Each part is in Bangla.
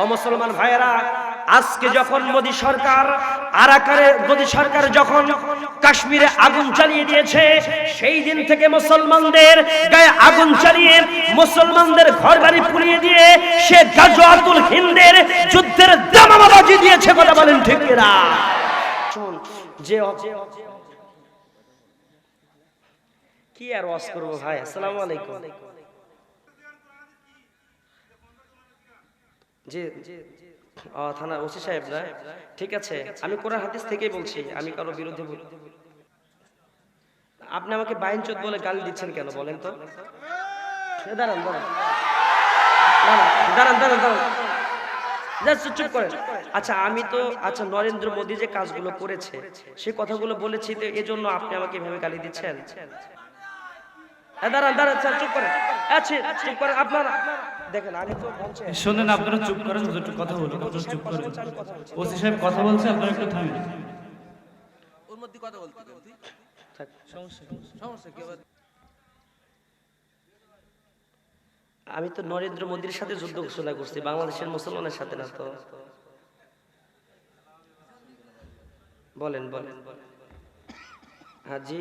ও মুসলমান ভাইয়েরা, আজকে যখন মোদী সরকার আরাকারে মোদী সরকার যখন কাশ্মীরে আগুন চালিয়ে দিয়েছে, সেই দিন থেকে মুসলমানদের গায়ে আগুন চালিয়ে, মুসলমানদের ঘর বাড়ি পুড়িয়ে দিয়ে সে গাজওয়াতুল হিন্দের যুদ্ধের দামাবাজি দিয়েছে কথা বলেন ঠিক শোন যে কি আর ওয়াজ করব ভাই? আসসালামু আলাইকুম। ও থানা ওসি সাহেব না ঠিক আছে, আমি কোরআন হাদিস থেকেই বলছি, আমি কারও বিরুদ্ধে আপনি আমাকে বাইন চোদ বলে গালি দিচ্ছেন কেন, বলেন তো? দাঁড়ান দাঁড়ান। দাঁড়ান দাঁড়ান দাঁড়ান। চুপ করেন। আচ্ছা আমি তো আচ্ছা নরেন্দ্র মোদী যে কাজগুলো করেছে, সে কথাগুলো বলেছি তো এজন্য আপনি আমাকে ভেবে গালি দিচ্ছেন? দাঁড়ান দাঁড়ান চুপ করেন। আচ্ছা চুপ করেন। আপনারা দেখেন আমি তো বলছি। শোনেন আপনারা চুপ করেন একটু কথা বলুন হুজুর চুপ করেন। ওসি সাহেব কথা বলছে আপনারা একটু থামেন। ওর মধ্যে কথা বলতে? থাক। সমস্যা কি? আমি তো নরেন্দ্র মোদীর সাথে যুদ্ধ ঘোষণা করছি বাংলাদেশের মুসলমানের সাথে না তো। বলেন বলেন। হ্যাঁ জি।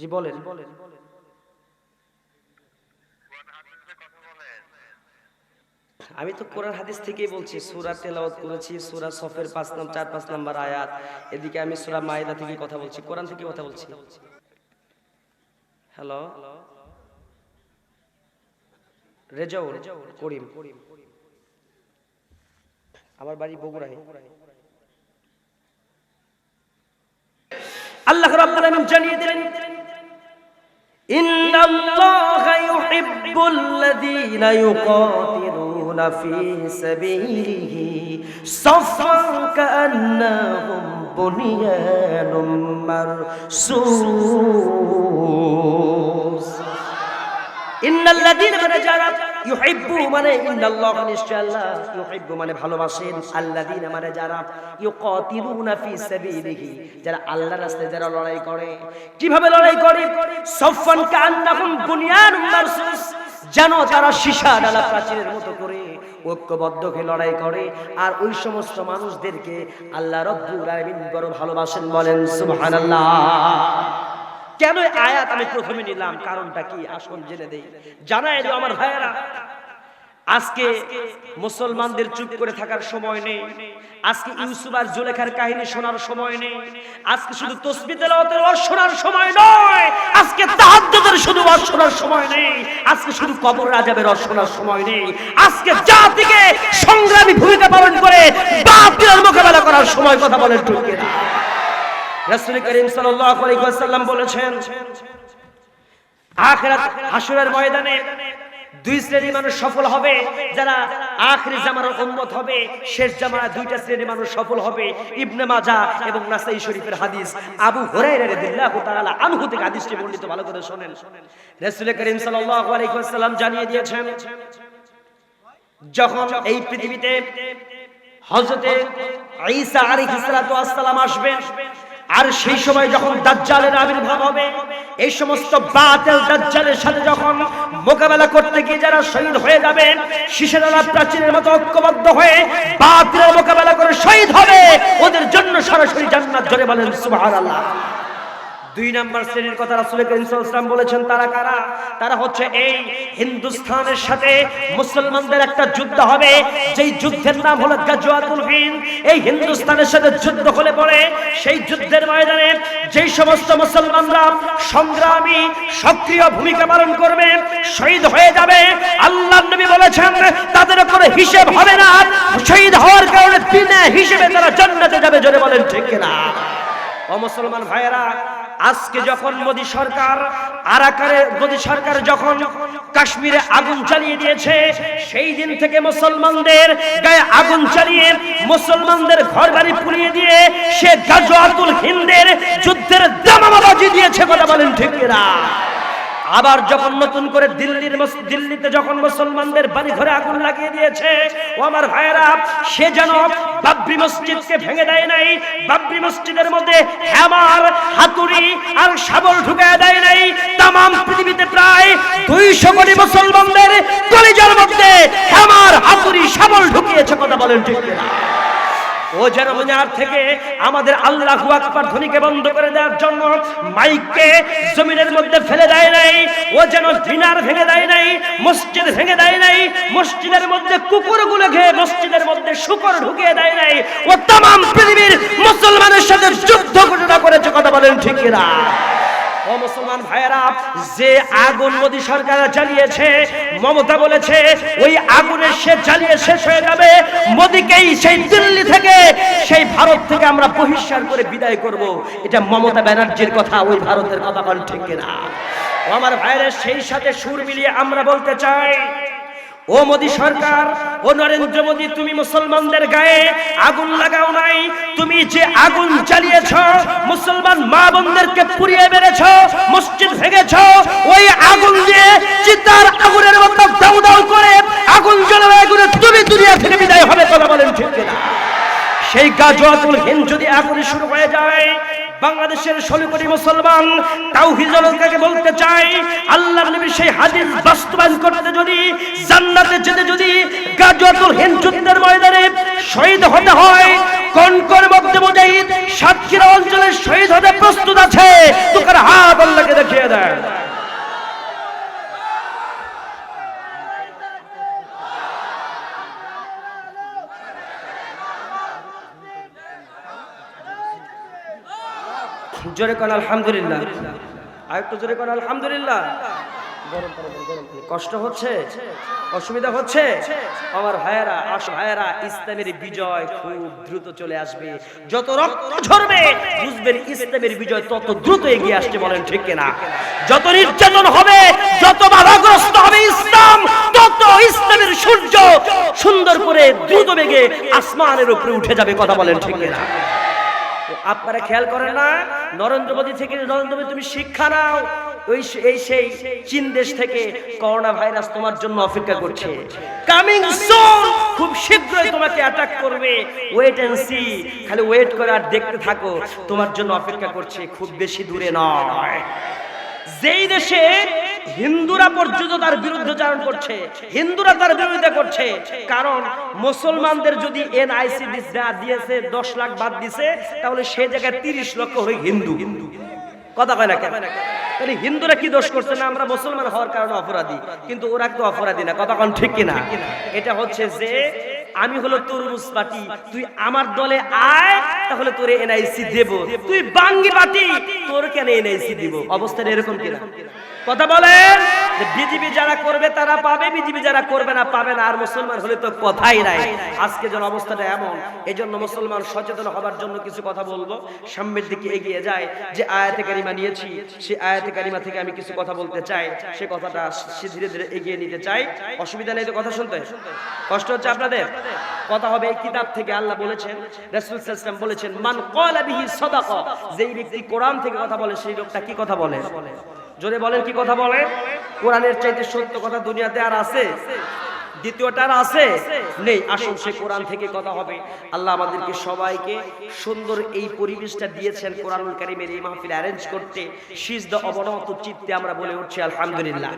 জি, বলেন। আমি তো কোরআন হাদিস থেকেই বলছি, সুরা তেলাওয়াত করেছি, সূরা সফের পাঁচ নাম, চার পাঁচ নাম্বার আয়াত। এদিকে আমি সূরা মায়েদা থেকে কথা বলছি, কোরআন থেকে কথা বলছি। হ্যালো? রেজাউল করিম। আমার বাড়ি বগুড়ায়। আল্লাহ রাব্বুল আলামিন জানিয়ে দিলেন إن الله يحب الذين يقاتلون في سبيله صفا كأنهم بنيان مرصوص إن الذين من যারা ইউহিব্বু মানে ইন্নাল্লাহ ইউহিব্বু মানে ভালোবাসেন মানে যারা ইউকাতিলুনা ফি সাবিলিহি, যারা আল্লাহর রাস্তায় যারা লড়াই করে। কীভাবে লড়াই করে? বুনিয়ানুম মারসুস, যেন তারা সীসা ডালা প্রাচীরের মতো করে ঐক্যবদ্ধ লড়াই করে। আর ওই সমস্ত মানুষদেরকে আল্লাহ রব্বুল আলামিন বড় ভালোবাসেন বলেন, সুবহানাল্লাহ। কেন আয়াত আমি প্রথমে নিলাম? কারণটা কি? আসল জেনে দেই। জানা এলো আমার ভাইয়েরা, আজকে মুসলমানদের চুপ করে থাকার সময় নেই। আজকে ইউসুফ আর জুলেখার কাহিনী শোনার সময় নেই। আজকে শুধু তসবি তেলাওয়াতের ওয়াজ শোনার সময় নয়। আজকে তাহাজ্জুদের শুধু ওয়াজ শোনার সময় নেই। আজকে শুধু কবর রাজাবের ওয়াজ শোনার সময় নেই। আজকে জাতিকে সংগ্রামী ভূমিকা পালন করে বাতিলের মোকাবেলা করার সময় কথা বলেন ঠিক রাসূল করিম সাল্লাল্লাহু বলেছেন, আখিরাত হাসরের ময়দানে দুই শ্রেণির মানুষ সফল হবে, যারা আখরি জামার উম্মত হবে, শেষ জামার দুইটা শ্রেণির মানুষ সফল হবে। ইবনে মাজা এবং নাসাই শরীফের হাদিস আবু হুরায়রা রাদিয়াল্লাহু তাআলা আনহু থেকে হাদিসটি বর্ণিত, ভালো করে শুনেন। রাসূল করিম সাল্লাল্লাহু আলাইহি ওয়াসাল্লাম জানিয়ে দিয়েছেন, যখন এই পৃথিবীতে হযরতে ঈসা আলাইহিস সালাতু আসবেন আর সেই সময় যখন দাজ্জালের আবির্ভাব হবে, এই সমস্ত বাতিল দাজ্জালের সাথে যখন মোকাবেলা করতে গিয়ে যারা শহীদ হয়ে যাবে শিশেরালা প্রাচীনের মতো ঐক্যবদ্ধ হয়ে বাতিলের মোকাবেলা করে শহীদ হবে, ওদের জন্য সরাসরি জান্নাত ধরে বলেন সুবহানাল্লাহ। দুই নাম্বার শ্রেণির কথা রাসূল করিম বলেছেন, তারা কারা? তারা হচ্ছে এই হিন্দুস্তানের সাথে মুসলমানদের একটা যুদ্ধ হবে। যেই যুদ্ধের নাম হলো গাজওয়াতুল হিন্দ। এই হিন্দুস্তানের সাথে যুদ্ধ হলে পরে সেই যুদ্ধের ময়দানে যেই সমস্ত মুসলমানরা সংগ্রামী, সক্রিয় ভূমিকা পালন করবে, শহীদ হয়ে যাবে, আল্লাহর নবী বলেছেন, তাদের উপরে হিসেব হবে না। শহীদ হওয়ার কারণে বিনা হিসেবে তারা জান্নাতে যাবে, জোরে বলেন ঠিক কিনা? ও মুসলমান ভাইয়েরা, আজকে যখন মোদী সরকার আরাকারে মোদী সরকার যখন কাশ্মীরে আগুন চালিয়ে দিয়েছে, সেই দিন থেকে মুসলমানদের গায়ে আগুন চালিয়ে মুসলমানদের ঘর বাড়ি পুড়িয়ে দিয়ে সে গাজওয়াতুল হিন্দের যুদ্ধের দামাবাজি দিয়েছে, কথা বলেন ঠিক কিনা? আবার যখন নতুন করে দিল্লির দিল্লিতে যখন মুসলমানদের বাড়ি ঘরে আগুন লাগিয়ে দিয়েছে, ও আমার ভাইয়েরা, সে যেন বাবরি মসজিদকে ভেঙে দেয় নাই, বাবরি মসজিদের মধ্যে হ্যামার, হাতুড়ি আর শাবল ঢুকায় দেয় নাই, তামাম পৃথিবীতে প্রায় দুইশো কোটি মুসলমানদের কলিজার মধ্যে হ্যামার, হাতুড়ি, শাবল ঢুকিয়েছে, কথা বলেন ঠিক কিনা? ও যেন থেকে আমাদের ধ্বনিকে বন্ধ করে দেওয়ার জন্য মাইককে জমিনের মধ্যে ফেলে দেয় নাই, ও যেন ভেঙে দেয় নাই, মসজিদ ভেঙে দেয় নাই, মসজিদের মধ্যে কুকুরগুলো খেয়ে মসজিদের মধ্যে শুকর ঢুকিয়ে দেয় নাই, ও তাম পৃথিবীর মুসলমানের সাথে যুদ্ধ ঘোষণা করেছে, কথা বলেন ঠিক কিনা? ও মুসলমান ভাইয়েরা, যে আগুন মোদী সরকার জ্বালিয়েছে, মমতা বলেছে, ওই আগুনের সে জ্বালিয়ে শেষ হয়ে যাবে, মোদীকেই সেই দিল্লি থেকে, সেই ভারত থেকে আমরা বহিষ্কার করে বিদায় করব। এটা মমতা ব্যানার্জির কথা, ওই ভারতের কথা ঠিক না আমার ভাইয়েরা, সেই সাথে সুর মিলিয়ে আমরা বলতে চাই ও মোদি সরকার, ও নরেন্দ্র মোদী, তুমি মুসলমানদের গায়ে আগুন লাগাও নাই। তুমি যে আগুন জ্বালিয়েছ, মুসলমান মা বোনদেরকে পুড়িয়ে মেরেছ, মসজিদ ভেঙেছ, ওই আগুন দিয়ে চিতার আগুনের মতো দাউ দাউ করে আগুন জ্বলে আগুনে তুমি দুনিয়া থেকে বিদায় হবে কথা বলেন ঠিক কিনা? সেই গাজওয়াতুল হিন্দ যদি এখনই শুরু হয়ে যায় বাংলাদেশের ষোলো কোটি মুসলমান তাও জনতাকে বলতে চাই আল্লাহ নবী সেই হাদিস বাস্তবায়ন করতে যদি, জান্নাতে যেতে যদি গাজওয়াতুল হিন্দ ময়দানে শহীদ হতে হয়, কোন কোন মধ্যে মুজাহিদ সাতক্ষীরা অঞ্চলের শহীদ হতে প্রস্তুত আছে? তোকার হাত আল্লাহকে দেখিয়ে দেয়। জোরে কোন, আলহামদুলিল্লাহ। আর একটু জোরে কোন, আলহামদুলিল্লাহ। কষ্ট হচ্ছে? অসুবিধা হচ্ছে? আমার ভাইয়েরা আস ভাইয়েরা, ইসলামের বিজয় খুব দ্রুত চলে আসবে। যত রক্ত ঝরবে, বুঝবেন ইসলামের বিজয় তত দ্রুত এগিয়ে আসছে বলেন ঠিক কিনা? যত নির্যাতন হবে, যত বাধাগ্রস্ত হবে ইসলাম, তত ইসলামের সূর্য সুন্দর করে দ্রুত বেগে আসমানের উপরে উঠে যাবে, কথা বলেন ঠিক কিনা? তো আপনারা খেয়াল করেন না? নরেন্দ্র মোদী থেকে নরেন্দ্র মোদী, তুমি শিক্ষা নাও। ওই এই সেই চীন দেশ থেকে করোনা ভাইরাস তোমার জন্য অপেক্ষা করছে। কামিং সুন খুব শীঘ্রই তোমাকে অ্যাটাক করবে। ওয়েট এন্ড সি খালি ওয়েট করে আর দেখতে থাকো। তোমার জন্য অপেক্ষা করছে। খুব বেশি দূরে নয়। যেই দেশে হিন্দুরা পর্যন্ত তার বিরুদ্ধাচারণ করছে। হিন্দুরা তার বিরোধিতা করছে। কারণ মুসলমানদের যদি এনআইসি দিয়েছে, দশ লাখ বাদ দিছে, তাহলে সে জায়গায় তিরিশ লক্ষ হয়ে হিন্দু হিন্দু। কথা কয় না কেন? তাহলে হিন্দুরা কি দোষ করছে না? আমরা মুসলমান হওয়ার কারণে অপরাধী। কিন্তু ওরা তো অপরাধী না। কথা কোন ঠিক কিনা? এটা হচ্ছে যে আমি হলো তরমুজ পার্টি তুই আমার দলে আয়, তাহলে তোরে এনআইসি দেব। তুই বাঙ্গি পার্টি তোর কেন এনআইসি দিব? অবস্থাটা এরকম কিনা? কথা বলেন। বিজেপি যারা করবে তারা পাবে বিজেপি যারা করবে না পাবে না। আর মুসলমান হলে তো কথাই নাই। আজকে যেন অবস্থাটা এমন এই জন্য মুসলমান সচেতন হবার জন্য কিছু কথা বলব। সামনের দিকে এগিয়ে যায় যে আয়াতে কারিমা নিয়েছি সেই আয়াতে কারিমা থেকে আমি কিছু কথা বলতে চাই। সে কথাটা সে ধীরে ধীরে এগিয়ে নিতে চাই। অসুবিধা নেই তো কথা শুনতে? কষ্ট হচ্ছে আপনাদের? কথা হবে এই কিতাব থেকে, আল্লাহ বলেছেন, রাসূল সাল্লাল্লাহু আলাইহি বলেছেন, মান ক্বালা বিহি সাদাকা যেই ব্যক্তি কোরআন থেকে কথা বলে, সেই লোকটা কি কথা বলে? জোরে বলেন কি কথা বলে? কোরআনের চাইতে সত্য কথা দুনিয়াতে আর আছে? দ্বিতীয়টা আর আছে? নেই, আসুন সে কোরআন থেকে কথা হবে। আল্লাহ আমাদেরকে সবাইকে সুন্দর এই পরিবেশটা দিয়েছেন কোরআনুল কারিমের এই মাহফিল অ্যারেঞ্জ করতে। সিজদা অবনত চিত্তে আমরা বলে উঠছি, আলহামদুলিল্লাহ।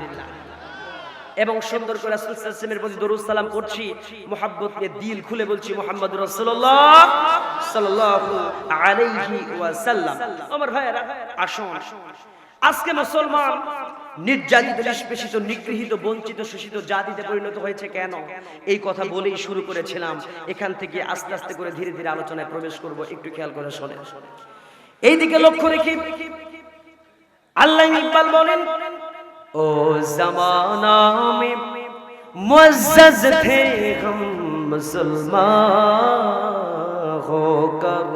এবং সুন্দর করে রাসূল সাল্লাল্লাহু আলাইহি ওয়াসাল্লামের প্রতি দরুদ সালাম করছি মোহাব্বত দিল খুলে বলছি মোহাম্মদ রাসূলুল্লাহ সাল্লাল্লাহু আলাইহি ওয়াসাল্লাম। আমার ভাইয়েরা, আসুন। আজকে মুসলমান নির্যাতিত নিষ্পেষিত নিগৃহীত বঞ্চিত শোষিত জাতিতে পরিণত হয়েছে কেন এই কথা বলেই শুরু করেছিলাম এখান থেকে আস্তে আস্তে করে ধীরে ধীরে আলোচনায় প্রবেশ করব একটু খেয়াল করে শোনেন এইদিকে লক্ষ্য রেখে আল্লাহ ইকবাল বলেন ओ जमाना में मुअज्जज थे हम मुसलमान होकर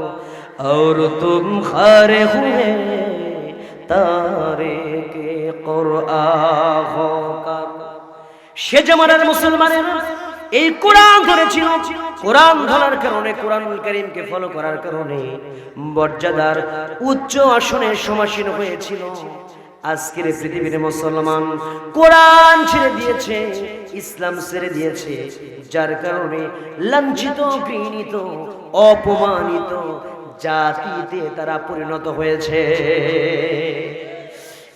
और तुम खरे हुए তারে কে সে জমানার মুসলমানের এই কোরআন ধরেছিল, কোরআন ধরার কারণে কোরআন করিমকে ফলো করার কারণে মর্যাদার উচ্চ আসনে সমাসীন হয়েছিল। আজকের পৃথিবীর মুসলমান কোরআন ছেড়ে দিয়েছে, ইসলাম ছেড়ে দিয়েছে, যার কারণে লাঞ্ছিত, পীড়িত, অপমানিত জাতিতে তারা পরিণত হয়েছে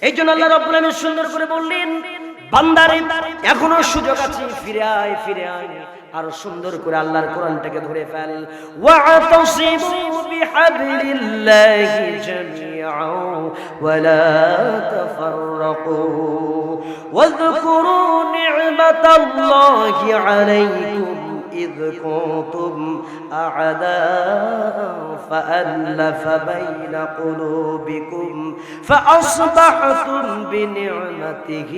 এই জন্য আল্লাহ রব্বুল আলামিন সুন্দর করে বললেন বান্দারে এখনো সুযোগ আছে ফিরে আয় ফিরে আয় আর সুন্দর করে আল্লাহর কোরআনটাকে ধরে ফেল ওয়াতাসিমু বিহাবলিল্লাহি জামিআ ওয়ালা তাফাররাকু واذكروا نعمة الله عليكم إذ كنتم أعداء فألف بين قلوبكم فأصبحتم بنعمته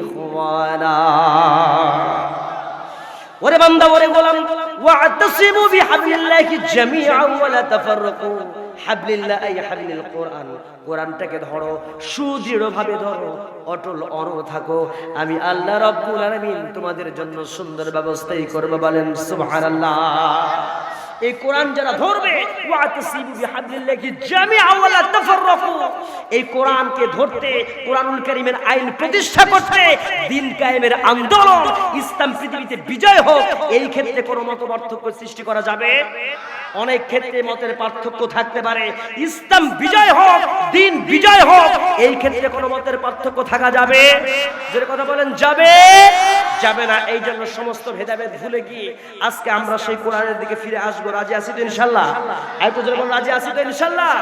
إخوانا ওরে বান্দা ওরে গোলাম ওয়াতাসিমু বিহাবলিল্লাহি জামিআ ওয়া লা তাফাররাকু হাবলিল্লাহ হাবলিল কোরআন। কোরআনটাকে ধরো, সুদৃঢ়ভাবে ধরো, অটল অর থাকো। আমি আল্লাহ রব্বুল আলমিন তোমাদের জন্য সুন্দর ব্যবস্থাই করব বলেন সুবহানাল্লাহ। এই কোরআন যারা ধরবে এই কোরআনকে ধরতে, কোরআনুল কারীমের আইন প্রতিষ্ঠা করতে দিন কায়েমের আন্দোলন, ইসলাম পৃথিবীতে বিজয় হোক, এই ক্ষেত্রে কোনো মত পার্থক্য সৃষ্টি করা যাবে? অনেক ক্ষেত্রে মতের পার্থক্য থাকতে পারে। ইসলাম বিজয় হোক, দিন বিজয় হোক, এই ক্ষেত্রে কোনো মতের পার্থক্য থাকা যাবে? যে কথা বলেন, যাবে? যাবে না, এই জন্য সমস্ত ভেদাভেদ ভুলে গিয়ে আজকে আমরা সেই কোরআনের দিকে ফিরে আসব। রাজি আছি তো ইনশাল্লাহ? এত যেরকম রাজি আছি তো ইনশাল্লাহ?